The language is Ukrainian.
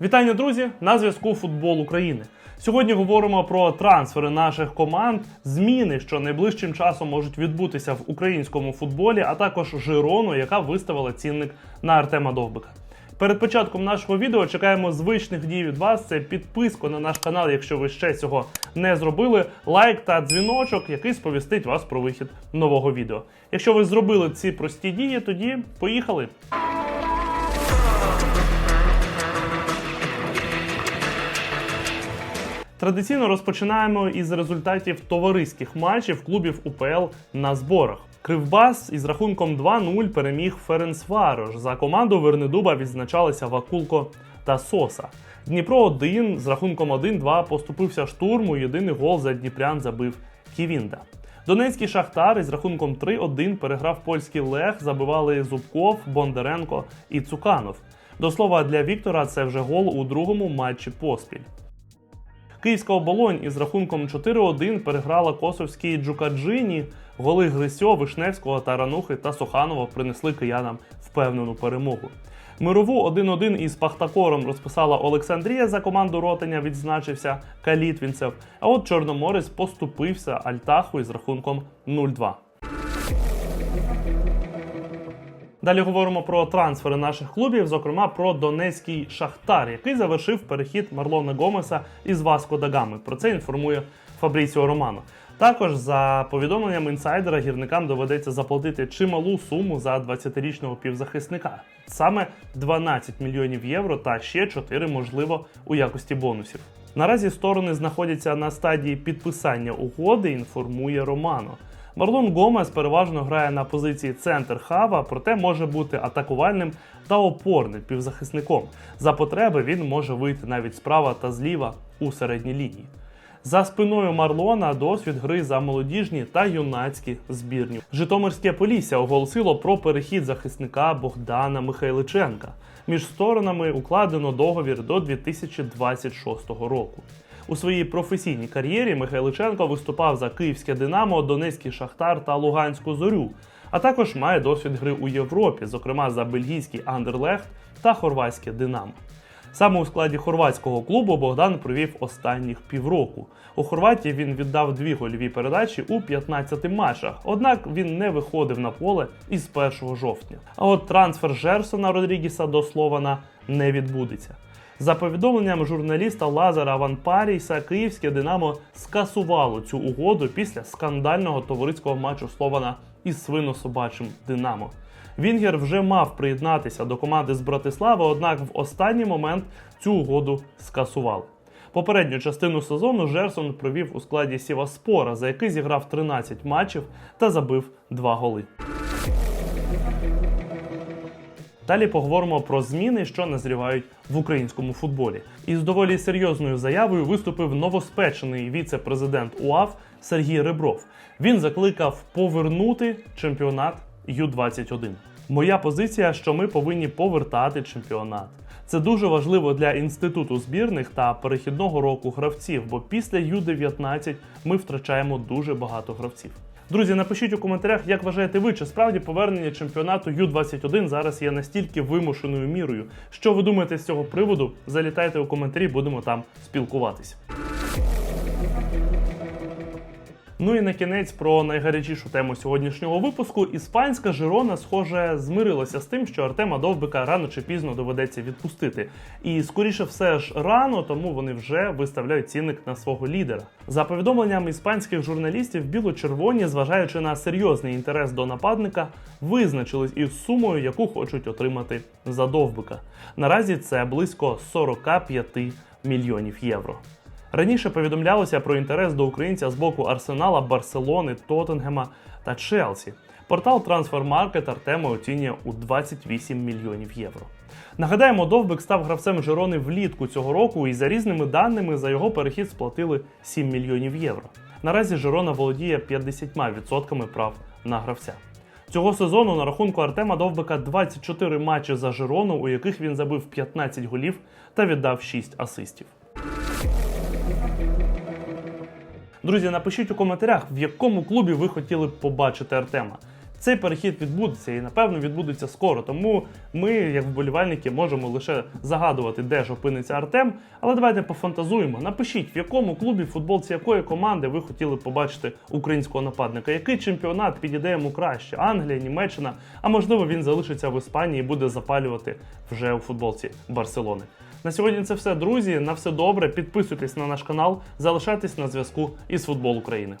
Вітання, друзі! На зв'язку Футбол України. Сьогодні говоримо про трансфери наших команд, зміни, що найближчим часом можуть відбутися в українському футболі, а також Жирону, яка виставила цінник на Артема Довбика. Перед початком нашого відео чекаємо звичних дій від вас. Це підписку на наш канал, якщо ви ще цього не зробили, лайк та дзвіночок, який сповістить вас про вихід нового відео. Якщо ви зробили ці прості дії, тоді поїхали. Традиційно розпочинаємо із результатів товариських матчів клубів УПЛ на зборах. Кривбас із рахунком 2-0 переміг Ференцварош. За команду Вернедуба відзначалися Вакулко та Соса. Дніпро 1 з рахунком 1-2 поступився штурму. Єдиний гол за Дніпрян забив Ківінда. Донецький Шахтар із рахунком 3-1 переграв польський Лех, забивали Зубков, Бондаренко і Цуканов. До слова, для Віктора це вже гол у другому матчі поспіль. Київська оболонь із рахунком 4-1 переграла косовській Джукаджині. Голи Грисьо, Вишневського, Таранухи та Суханова принесли киянам впевнену перемогу. Мирову 1-1 із Пахтакором розписала Олександрія за команду Ротеня, відзначився Калітвінцев. А от Чорноморець поступився Альтаху із рахунком 0-2. Далі говоримо про трансфери наших клубів, зокрема про донецький Шахтар, який завершив перехід Марлона Гомеса із Васко Дагами. Про це інформує Фабріціо Романо. Також за повідомленням інсайдера гірникам доведеться заплатити чималу суму за 20-річного півзахисника, саме 12 мільйонів євро та ще 4, можливо, у якості бонусів. Наразі сторони знаходяться на стадії підписання угоди. Інформує Романо. Марлон Гомес переважно грає на позиції центр хава, проте може бути атакувальним та опорним півзахисником. За потреби він може вийти навіть справа та зліва у середній лінії. За спиною Марлона досвід гри за молодіжні та юнацькі збірні. Житомирське Полісся оголосило про перехід захисника Богдана Михайличенка. Між сторонами укладено договір до 2026 року. У своїй професійній кар'єрі Михайличенко виступав за Київське Динамо, Донецький Шахтар та Луганську Зорю, а також має досвід гри у Європі, зокрема за бельгійський Андерлехт та хорватське Динамо. Саме у складі хорватського клубу Богдан провів останніх півроку. У Хорватії він віддав дві гольові передачі у 15 матчах, однак він не виходив на поле із 1 жовтня. А от трансфер Жерсона Родрігіса до Слована не відбудеться. За повідомленням журналіста Лазара Ван Парійса, київське Динамо скасувало цю угоду після скандального товариського матчу Слована із свино-собачим Динамо. Вінгер вже мав приєднатися до команди з Братислави, однак в останній момент цю угоду скасували. Попередню частину сезону Жерсон провів у складі Сіваспора, за який зіграв 13 матчів та забив 2 голи. Далі поговоримо про зміни, що назрівають в українському футболі. Із доволі серйозною заявою виступив новоспечений віце-президент УАФ Сергій Ребров. Він закликав повернути чемпіонат Ю-21. Моя позиція, що ми повинні повертати чемпіонат. Це дуже важливо для інституту збірних та перехідного року гравців, бо після Ю-19 ми втрачаємо дуже багато гравців. Друзі, напишіть у коментарях, як вважаєте ви, чи справді повернення чемпіонату Ю-21 зараз є настільки вимушеною мірою. Що ви думаєте з цього приводу? Залітайте у коментарі, будемо там спілкуватись. Ну і на кінець про найгарячішу тему сьогоднішнього випуску. Іспанська Жирона, схоже, змирилася з тим, що Артема Довбика рано чи пізно доведеться відпустити. І скоріше все ж рано, тому вони вже виставляють цінник на свого лідера. За повідомленням іспанських журналістів, біло-червоні, зважаючи на серйозний інтерес до нападника, визначились із сумою, яку хочуть отримати за Довбика. Наразі це близько 45 мільйонів євро. Раніше повідомлялося про інтерес до українця з боку Арсенала, Барселони, Тоттенгема та Челсі. Портал Transfermarkt Артема оцінює у 28 мільйонів євро. Нагадаємо, Довбик став гравцем Жирони влітку цього року, і за різними даними за його перехід сплатили 7 мільйонів євро. Наразі Жирона володіє 50% прав на гравця. Цього сезону на рахунку Артема Довбика 24 матчі за Жирону, у яких він забив 15 голів та віддав 6 асистів. Друзі, напишіть у коментарях, в якому клубі ви хотіли побачити Артема. Цей перехід відбудеться і напевно відбудеться скоро. Тому ми, як вболівальники, можемо лише загадувати, де ж опиниться Артем. Але давайте пофантазуємо. Напишіть, в якому клубі, футболці якої команди ви хотіли побачити українського нападника. Який чемпіонат підійде йому краще? Англія, Німеччина, а можливо він залишиться в Іспанії і буде запалювати вже у футболці Барселони. На сьогодні це все, друзі. На все добре. Підписуйтесь на наш канал, залишайтесь на зв'язку із футбол України.